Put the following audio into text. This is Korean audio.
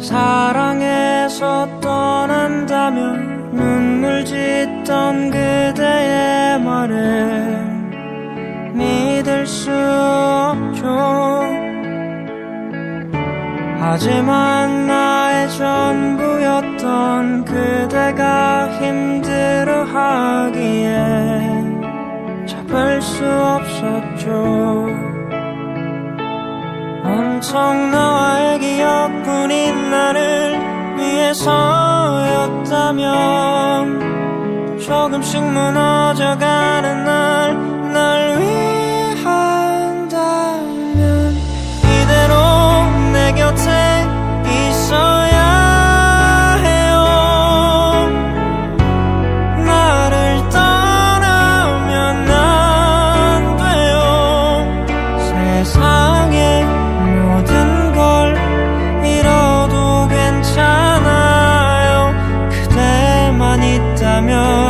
사랑해서 떠난다면 눈물 짓던 그대의 말을 믿을 수 없죠. 하지만 나의 전부였던 그대가 힘들어 하기에 잡을 수 없었죠. 온통 나와의 뿐인 나를 위해서였다면 조금씩 무너져가는 날 가면